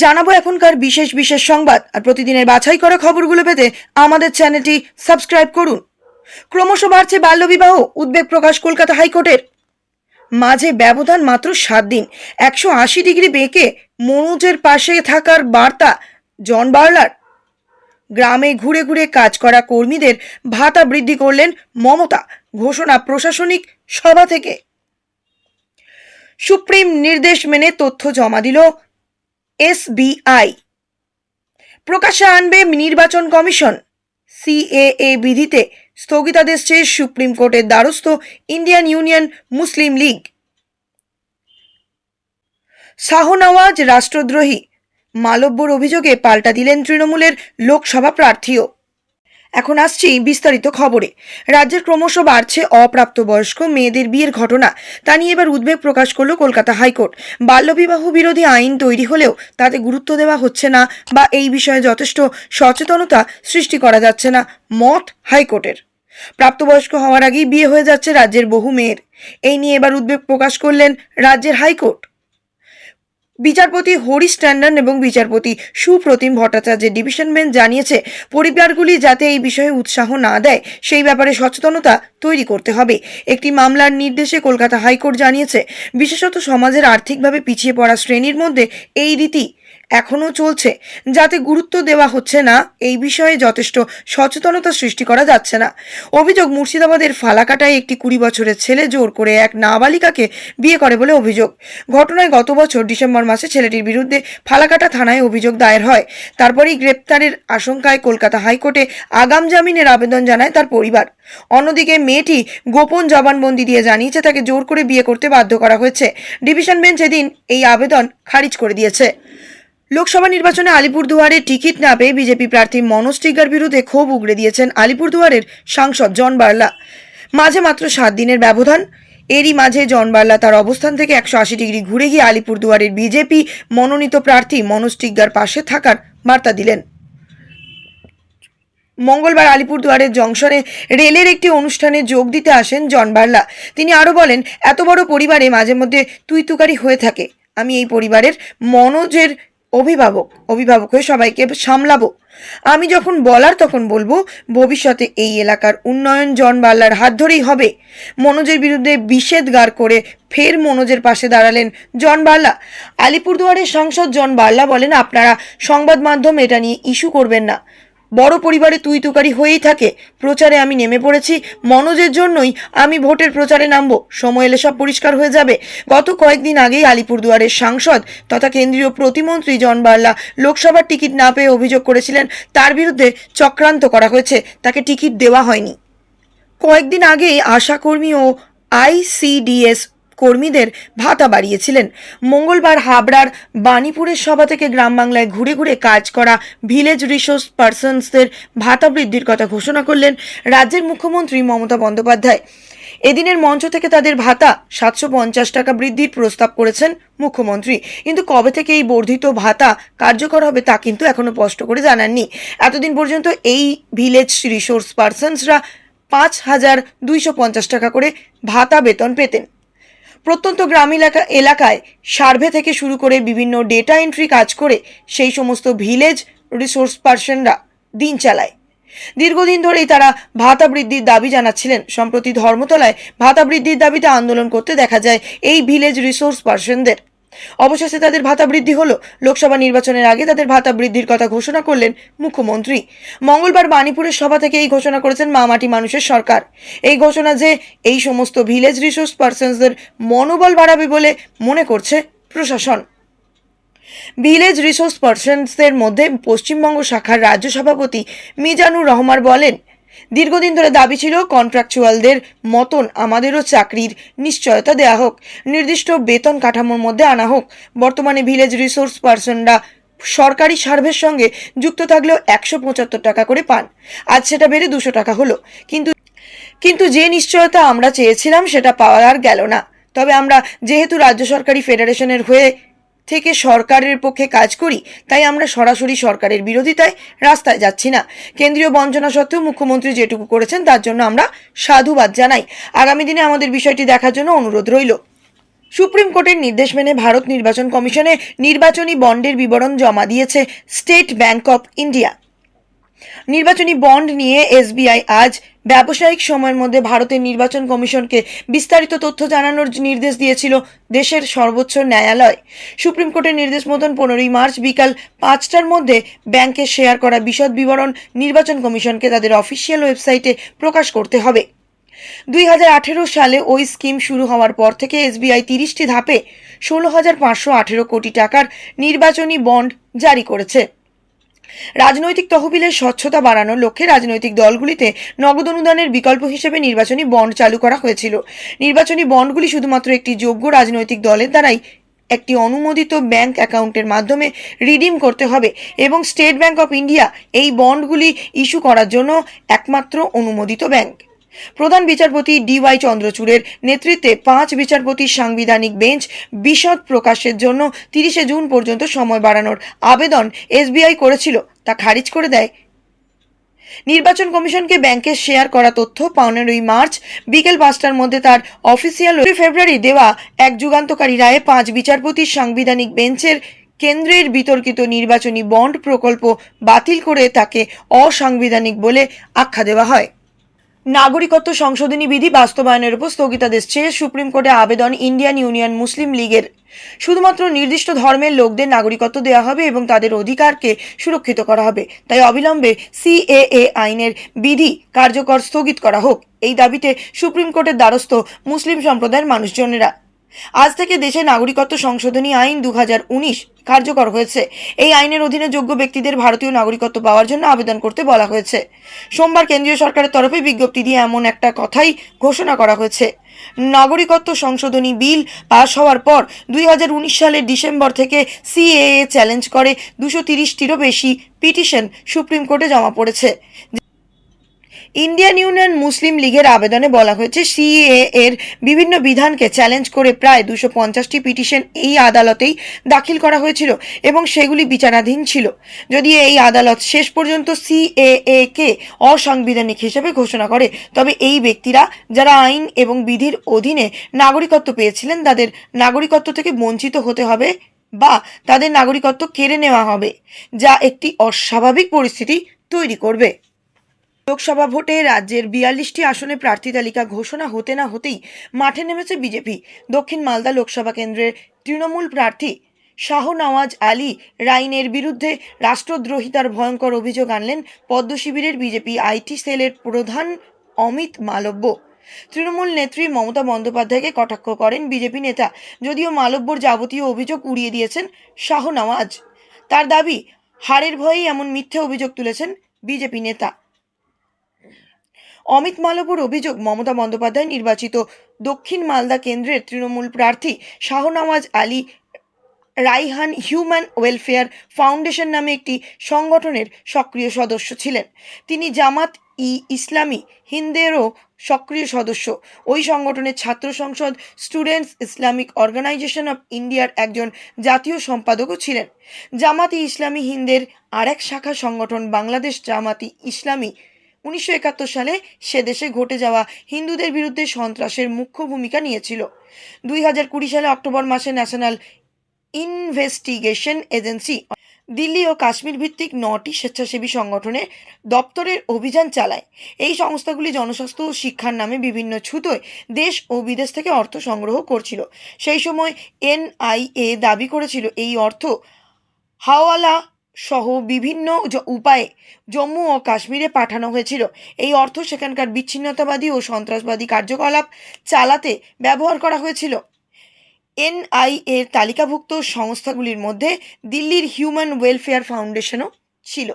জানাব এখনকার বিশেষ বিশেষ সংবাদ আর প্রতিদিনের বাছাই করা খবরগুলো পেতে আমাদের চ্যানেলটি সাবস্ক্রাইব করুন। ক্রমশ বাড়ছে বাল্যবিবাহ, উদ্বেগ প্রকাশ কলকাতা হাইকোর্টের। মাঝে ব্যবধান মাত্র সাত দিন। একশো আশি ডিগ্রি বেঁকে মনোজের পাশে থাকার বার্তা জন বার্লার। গ্রামে ঘুরে ঘুরে কাজ করা কর্মীদের ভাতা বৃদ্ধি করলেন মমতা, ঘোষণা প্রশাসনিক সভা থেকে। সুপ্রিম নির্দেশ মেনে তথ্য জমা দিল এসবিআই। প্রকাশ্যে আনবে নির্বাচন কমিশন। সিএএ বিধিতে স্থগিতাদেশ চেয়ে সুপ্রিম কোর্টের দ্বারস্থ Indian Union Muslim League. Shahnawaz রাষ্ট্রদ্রোহী। মালব্যর অভিযোগে পাল্টা দিলেন তৃণমূলের লোকসভা প্রার্থীও। এখন আসছি বিস্তারিত খবরে। রাজ্যের ক্রমশ বাড়ছে অপ্রাপ্তবয়স্ক মেয়েদের বিয়ের ঘটনা। তা নিয়ে এবার উদ্বেগ প্রকাশ করল কলকাতা হাইকোর্ট। বাল্যবিবাহ বিরোধী আইন তৈরি হলেও তাতে গুরুত্ব দেওয়া হচ্ছে না বা এই বিষয়ে যথেষ্ট সচেতনতা সৃষ্টি করা যাচ্ছে না মত হাইকোর্টের। প্রাপ্তবয়স্ক হওয়ার আগেই বিয়ে হয়ে যাচ্ছে রাজ্যের বহু মেয়ের। এই নিয়ে এবার উদ্বেগ প্রকাশ করলেন রাজ্যের হাইকোর্ট। বিচারপতি হরি ট্যান্ডন এবং বিচারপতি সুপ্রতিম ভট্টাচার্যের ডিভিশন বেঞ্চ জানিয়েছে, পরিবারগুলি যাতে এই বিষয়ে উৎসাহ না দেয়, সেই ব্যাপারে সচেতনতা তৈরি করতে হবে। একটি মামলার নির্দেশে কলকাতা হাইকোর্ট জানিয়েছে, বিশেষত সমাজের আর্থিকভাবে পিছিয়ে পড়া শ্রেণির মধ্যে এই রীতি এখনও চলছে। যাতে গুরুত্ব দেওয়া হচ্ছে না, এই বিষয়ে যথেষ্ট সচেতনতা সৃষ্টি করা যাচ্ছে না। অভিযোগ, মুর্শিদাবাদের ফালাকাটায় একটি কুড়ি বছরের ছেলে জোর করে এক নাবালিকাকে বিয়ে করে বলে অভিযোগ। ঘটনায় গত বছর ডিসেম্বর মাসে ছেলেটির বিরুদ্ধে ফালাকাটা থানায় অভিযোগ দায়ের হয়। তারপরেই গ্রেপ্তারের আশঙ্কায় কলকাতা হাইকোর্টে আগাম জামিনের আবেদন জানায় তার পরিবার। অন্যদিকে মেয়েটি গোপন জবানবন্দি দিয়ে জানিয়েছে, তাকে জোর করে বিয়ে করতে বাধ্য করা হয়েছে। ডিভিশন বেঞ্চ এদিন এই আবেদন খারিজ করে দিয়েছে। লোকসভা নির্বাচনে আলিপুরদুয়ারে টিকিট না পেয়ে বিজেপি প্রার্থী মনোজ টিগ্গার বিরুদ্ধে ক্ষোভ উগড়ে দিয়েছেন আলিপুরদুয়ারের সাংসদ জন বার্লা। মাঝে মাত্র সাত দিনের ব্যবধান। এরই মাঝে জন বার্লা তার অবস্থান থেকে একশো আশি ডিগ্রি ঘুরে গিয়ে আলিপুরদুয়ারের বিজেপি মনোনীত প্রার্থী মনোজ টিগ্গার পাশে থাকার বার্তা দিলেন। মঙ্গলবার আলিপুরদুয়ারের জংশনে রেলের একটি অনুষ্ঠানে যোগ দিতে আসেন জন বার্লা। তিনি আরও বলেন, এত বড় পরিবারে মাঝে মধ্যে তুই তুকারি হয়ে থাকে। আমি এই পরিবারের মনোজের অভিভাবক অভিভাবক হয়ে সবাইকে সামলাবো। আমি যখন বলার তখন বলব, ভবিষ্যতে এই এলাকার উন্নয়ন জন বাল্লার হাত ধরেই হবে। মনোজের বিরুদ্ধে বিষেধগার করে ফের মনোজের পাশে দাঁড়ালেন জন বার্লা আলিপুরদুয়ারের সাংসদ জন বার্লা বলেন, আপনারা সংবাদ মাধ্যম এটা নিয়ে ইস্যু করবেন না। বড় পরিবারে তুই তুকারি হয়েই থাকে। প্রচারে আমি নেমে পড়েছি। মনোজের জন্যই আমি ভোটের প্রচারে নামব। সময় এলে সব পরিষ্কার হয়ে যাবে। গত কয়েকদিন আগেই আলিপুরদুয়ারের সাংসদ তথা কেন্দ্রীয় প্রতিমন্ত্রী জন বার্লা লোকসভার টিকিট না পেয়ে অভিযোগ করেছিলেন, তার বিরুদ্ধে চক্রান্ত করা হয়েছে। তাকে টিকিট দেওয়া হয়নি। কয়েকদিন আগেই আশাকর্মী ও আইসিডিএস কর্মীদের ভাতা বাড়িয়েছিলেন। মঙ্গলবার হাবড়ার বাণীপুরের সভা থেকে গ্রাম বাংলায় ঘুরে ঘুরে কাজ করা ভিলেজ রিসোর্স পার্সনসদের ভাতা বৃদ্ধির কথা ঘোষণা করলেন রাজ্যের মুখ্যমন্ত্রী মমতা বন্দ্যোপাধ্যায়। এদিনের মঞ্চ থেকে তাদের ভাতা সাতশো পঞ্চাশ টাকা বৃদ্ধির প্রস্তাব করেছেন মুখ্যমন্ত্রী। কিন্তু কবে থেকে এই বর্ধিত ভাতা কার্যকর হবে তা কিন্তু এখনও স্পষ্ট করে জানাননি। এতদিন পর্যন্ত এই ভিলেজ রিসোর্স পার্সনসরা পাঁচ হাজার দুইশো পঞ্চাশ টাকা করে ভাতা বেতন পেতেন। প্রত্যন্ত গ্রাম এলাকা এলাকায় সার্ভে থেকে শুরু করে বিভিন্ন ডেটা এন্ট্রি কাজ করে সেই সমস্ত ভিলেজ রিসোর্স পার্সনরা দিন চালায়। দীর্ঘদিন ধরেই তারা ভাতা বৃদ্ধির দাবি জানাচ্ছিলেন। সম্প্রতি ধর্মতলায় ভাতা বৃদ্ধির দাবিতে আন্দোলন করতে দেখা যায়, এই ভিলেজ রিসোর্স পার্সনদের অবশেষে তাদের ভাতা বৃদ্ধি হলো। লোকসভা নির্বাচনের আগে তাদের ভাতা বৃদ্ধির কথা ঘোষণা করলেন মুখ্যমন্ত্রী। মঙ্গলবার বাণীপুরের সভা থেকে এই ঘোষণা করেছেন মামাটি মানুষের সরকার। এই ঘোষণা যে এই সমস্ত ভিলেজ রিসোর্স পার্সনসদের মনোবল বাড়াবে বলে মনে করছে প্রশাসন। ভিলেজ রিসোর্স পার্সনসদের মধ্যে পশ্চিমবঙ্গ শাখার রাজ্য সভাপতি মিজানুর রহমান বলেন দীর্ঘদিন ধরে দাবি ছিল কন্ট্রাকচুয়ালদের মতন আমাদেরও চাকরির নিশ্চয়তা দেওয়া হোক। নির্দিষ্ট বেতন কাঠামোর মধ্যে আনা হোক। বর্তমানে ভিলেজ রিসোর্স পার্সনরা সরকারি সার্ভের সঙ্গে যুক্ত থাকলেও একশো পঁচাত্তর টাকা করে পান। আজ সেটা বেড়ে দুশো টাকা হলো। কিন্তু কিন্তু যে নিশ্চয়তা আমরা চেয়েছিলাম সেটা পাওয়া আর গেল না। তবে আমরা যেহেতু রাজ্য সরকারি ফেডারেশনের হয়ে থেকে সরকারের পক্ষে কাজ করি, তাই আমরা সরাসরি সরকারের বিরোধিতায় রাস্তায় যাচ্ছি না। কেন্দ্রীয় বঞ্চনা সত্ত্বেও মুখ্যমন্ত্রী যেটুকু করেছেন তার জন্য আমরা সাধুবাদ জানাই। আগামী দিনে আমাদের বিষয়টি দেখার জন্য অনুরোধ রইল। সুপ্রিম কোর্টের নির্দেশ মেনে ভারত নির্বাচন কমিশনে নির্বাচনী বন্ডের বিবরণ জমা দিয়েছে স্টেট ব্যাংক অফ ইন্ডিয়া। নির্বাচনী বন্ড নিয়ে এসবিআই আজ ব্যবসায়িক সময়ের মধ্যে ভারতের নির্বাচন কমিশনকে বিস্তারিত তথ্য জানানোর নির্দেশ দিয়েছিল দেশের সর্বোচ্চ ন্যায়ালয়। সুপ্রিম কোর্টের নির্দেশ মতন পনেরোই মার্চ বিকাল পাঁচটার মধ্যে ব্যাংকে শেয়ার করা বিশদ বিবরণ নির্বাচন কমিশনকে তাদের অফিসিয়াল ওয়েবসাইটে প্রকাশ করতে হবে। দুই হাজার আঠেরো সালে ওই স্কিম শুরু হওয়ার পর থেকে এসবিআই তিরিশটি ধাপে ষোলো হাজার পাঁচশো আঠেরো কোটি টাকার নির্বাচনী বন্ড জারি করেছে। রাজনৈতিক তহবিলের স্বচ্ছতা বাড়ানোর লক্ষ্যে রাজনৈতিক দলগুলিতে নগদ অনুদানের বিকল্প হিসেবে নির্বাচনী বন্ড চালু করা হয়েছিল। নির্বাচনী বন্ডগুলি শুধুমাত্র একটি যোগ্য রাজনৈতিক দলের দ্বারাই একটি অনুমোদিত ব্যাংক অ্যাকাউন্টের মাধ্যমে রিডিম করতে হবে এবং স্টেট ব্যাংক অফ ইন্ডিয়া এই বন্ডগুলি ইস্যু করার জন্য একমাত্র অনুমোদিত ব্যাংক। প্রধান বিচারপতি ডিওয়াই চন্দ্রচূড়ের নেতৃত্বে পাঁচ বিচারপতির সাংবিধানিক বেঞ্চ বিশদ প্রকাশের জন্য তিরিশে জুন পর্যন্ত সময় বাড়ানোর আবেদন এসবিআই করেছিল, তা খারিজ করে দেয়। নির্বাচন কমিশনকে ব্যাংকে শেয়ার করা তথ্য পনেরোই মার্চ বিকেল পাঁচটার মধ্যে তার অফিসিয়াল ফেব্রুয়ারি দেওয়া এক যুগান্তকারী রায়ে পাঁচ বিচারপতির সাংবিধানিক বেঞ্চের কেন্দ্রের বিতর্কিত নির্বাচনী বন্ড প্রকল্প বাতিল করে তাকে অসাংবিধানিক বলে আখ্যা দেওয়া হয়। নাগরিকত্ব সংশোধনী বিধি বাস্তবায়নের উপর স্থগিতাদেশ চেয়ে সুপ্রিম কোর্টে আবেদন ইন্ডিয়ান ইউনিয়ন মুসলিম লীগের। শুধুমাত্র নির্দিষ্ট ধর্মের লোকদের নাগরিকত্ব দেওয়া হবে এবং তাদের অধিকারকে সুরক্ষিত করা হবে। তাই অবিলম্বে সিএএ আইনের বিধি কার্যকর স্থগিত করা হোক। এই দাবিতে সুপ্রিম কোর্টের দ্বারস্থ মুসলিম সম্প্রদায়ের মানুষজনেরা। আজ থেকে দেশে নাগরিকত্ব সংশোধনী আইন দু কার্যকর হয়েছে। এই আইনের অধীনে যোগ্য ব্যক্তিদের ভারতীয় নাগরিকত্ব পাওয়ার জন্য আবেদন করতে বলা হয়েছে। সোমবার কেন্দ্রীয় সরকারের তরফে বিজ্ঞপ্তি দিয়ে এমন একটা কথাই ঘোষণা করা হয়েছে। নাগরিকত্ব সংশোধনী বিল পাশ হওয়ার পর দুই হাজার উনিশ সালের ডিসেম্বর থেকে সিএএ চ্যালেঞ্জ করে দুশো তিরিশটিরও বেশি পিটিশন সুপ্রিম কোর্টে জমা পড়েছে। ইন্ডিয়ান ইউনিয়ন মুসলিম লীগের আবেদনে বলা হয়েছে সিএ এর বিভিন্ন বিধানকে চ্যালেঞ্জ করে প্রায় দুশো পঞ্চাশটি পিটিশন এই আদালতেই দাখিল করা হয়েছিল এবং সেগুলি বিচারাধীন ছিল। যদি এই আদালত শেষ পর্যন্ত সিএএ কে অসাংবিধানিক হিসেবে ঘোষণা করে, তবে এই ব্যক্তিরা যারা আইন এবং বিধির অধীনে নাগরিকত্ব পেয়েছিলেন, তাদের নাগরিকত্ব থেকে বঞ্চিত হতে হবে বা তাদের নাগরিকত্ব কেড়ে নেওয়া হবে, যা একটি অস্বাভাবিক পরিস্থিতি তৈরি করবে। লোকসভা ভোটে রাজ্যের বিয়াল্লিশটি আসনে প্রার্থী তালিকা ঘোষণা হতে না হতেই মাঠে নেমেছে বিজেপি। দক্ষিণ মালদা লোকসভা কেন্দ্রের তৃণমূল প্রার্থী শাহ নওয়াজ আলী রাইনের বিরুদ্ধে রাষ্ট্রদ্রোহিতার ভয়ঙ্কর অভিযোগ আনলেন পদ্ম শিবিরের বিজেপি আইটি সেলের প্রধান অমিত মালব্য। তৃণমূল নেত্রী মমতা বন্দ্যোপাধ্যায়কে কটাক্ষ করেন বিজেপি নেতা, যদিও মালব্যর যাবতীয় অভিযোগ উড়িয়ে দিয়েছেন শাহ নওয়াজ। তার দাবি হারের ভয়েই এমন মিথ্যে অভিযোগ তুলেছেন বিজেপি নেতা। অমিত মালবুর অভিযোগ, মমতা বন্দ্যোপাধ্যায় নির্বাচিত দক্ষিণ মালদা কেন্দ্রের তৃণমূল প্রার্থী Shahnawaz Ali Raihan Human Welfare Foundation নামে একটি সংগঠনের সক্রিয় সদস্য ছিলেন। তিনি জামাত ই ইসলামী হিন্দেরও সক্রিয় সদস্য। ওই সংগঠনের ছাত্র সংসদ স্টুডেন্টস ইসলামিক অর্গানাইজেশন অফ ইন্ডিয়ার একজন জাতীয় সম্পাদকও ছিলেন। জামাতি ইসলামী হিন্দের আরেক শাখা সংগঠন বাংলাদেশ জামাতি ইসলামী উনিশশো একাত্তর সালে সে দেশে ঘটে যাওয়া হিন্দুদের বিরুদ্ধে সন্ত্রাসের মুখ্য ভূমিকা নিয়েছিল। দুই হাজার কুড়ি সালে অক্টোবর মাসে ন্যাশনাল ইনভেস্টিগেশন এজেন্সি দিল্লি ও কাশ্মীর ভিত্তিক নটি স্বেচ্ছাসেবী সংগঠনের দপ্তরের অভিযান চালায়। এই সংস্থাগুলি জনস্বাস্থ্য ও শিক্ষার নামে বিভিন্ন ছুতোয় দেশ ও বিদেশ থেকে অর্থ সংগ্রহ করছিল। সেই সময় এনআইএ দাবি করেছিল, এই অর্থ হাওয়ালা সহ বিভিন্ন উপায়ে জম্মু ও কাশ্মীরে পাঠানো হয়েছিল। এই অর্থ সেখানকার বিচ্ছিন্নতাবাদী ও সন্ত্রাসবাদী কার্যকলাপ চালাতে ব্যবহার করা হয়েছিল। এনআই এর তালিকাভুক্ত সংস্থাগুলির মধ্যে দিল্লির হিউম্যান ওয়েলফেয়ার ফাউন্ডেশনও ছিল।